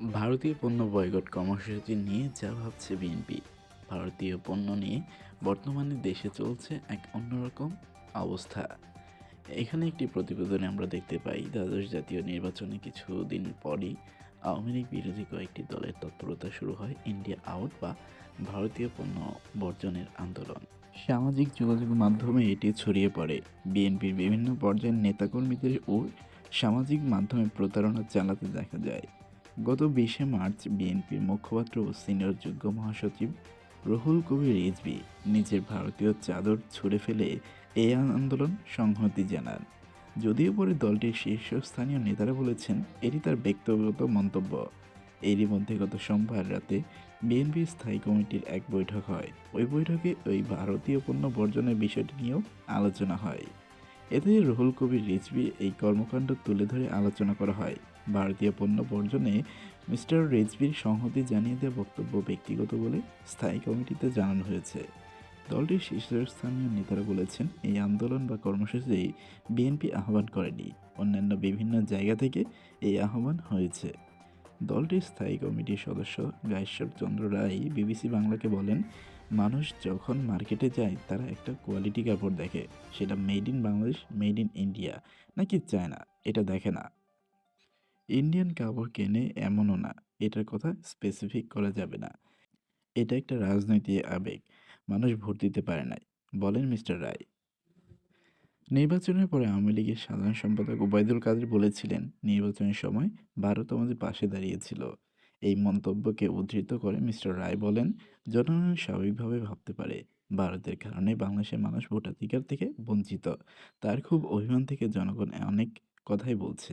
ভারতীয় পণ্য বয়কট কর্মসূচি নিয়ে যা ভাবছে বিএনপি, ভারতীয় পণ্য নিয়ে বর্তমানে দেশে চলছে এক অন্যরকম অবস্থা। এখানে একটি প্রতিবেদনে আমরা দেখতে পাই, দ্বাদশ জাতীয় নির্বাচনে কিছুদিন পরই আওয়ামী লীগ বিরোধী কয়েকটি দলের তৎপরতা শুরু হয় ইন্ডিয়া আউট বা ভারতীয় পণ্য বর্জনের আন্দোলন। সামাজিক যোগাযোগ মাধ্যমে এটি ছড়িয়ে পড়ে। বিএনপির বিভিন্ন পর্যায়ের নেতাকর্মীদের ও সামাজিক মাধ্যমে প্রতারণা চালাতে দেখা যায়। গত বিশে মার্চ বিএনপির মুখপাত্র ও সিনিয়র যুগ্ম মহাসচিব রুহুল কবির রিজভি নিজের ভারতীয় চাদর ছুঁড়ে ফেলে এই আন্দোলন সংহতি জানান। যদিও পরে দলটির শীর্ষস্থানীয় নেতারা বলেছেন, এটি তার ব্যক্তিগত মন্তব্য। এরই মধ্যে গত সোমবার রাতে বিএনপি স্থায়ী কমিটির এক বৈঠক হয়। ওই বৈঠকে ওই ভারতীয় পণ্য বর্জনের বিষয়টি নিয়েও আলোচনা হয়। এতে রুহুল কবির রিজভি এই কর্মকাণ্ড তুলে ধরে আলোচনা করা হয়। ভারতীয় পণ্য বর্জনে মিস্টার রেজভির সংহতি জানিয়ে দেওয়া বক্তব্য ব্যক্তিগত বলে স্থায়ী কমিটিতে জানানো হয়েছে। দলটির শীর্ষস্থানীয় নেতারা বলেছেন, এই আন্দোলন বা কর্মসূচি বিএনপি আহ্বান করেনি। অন্যান্য বিভিন্ন জায়গা থেকে এই আহ্বান হয়েছে। দলটির স্থায়ী কমিটির সদস্য গায়েশ্বর চন্দ্র রায় বিবিসি বাংলাকে বলেন, মানুষ যখন মার্কেটে যায়, তারা একটা কোয়ালিটি কাপড় দেখে। সেটা made in Bangladesh, made in India, নাকি চায়না, এটা দেখে না। ইন্ডিয়ান কাপড় কেনে এমনও না, এটার কথা স্পেসিফিক করা যাবে না। এটা একটা রাজনৈতিক আবেগ, মানুষ ভোট দিতে পারে নাই। বলেন মিস্টার রায়। নির্বাচনের পরে আওয়ামী লীগের সাধারণ সম্পাদক ওবায়দুল কাদের বলেছিলেন, নির্বাচনের সময় ভারত আমাদের পাশে দাঁড়িয়েছিল। এই মন্তব্যকে উদ্ধৃত করে মিস্টার রায় বলেন, জনগণ স্বাভাবিকভাবে ভাবতে পারে, ভারতের কারণে বাংলাদেশের মানুষ ভোটাধিকার থেকে বঞ্চিত। তার খুব অভিমান থেকে জনগণ অনেক কথাই বলছে।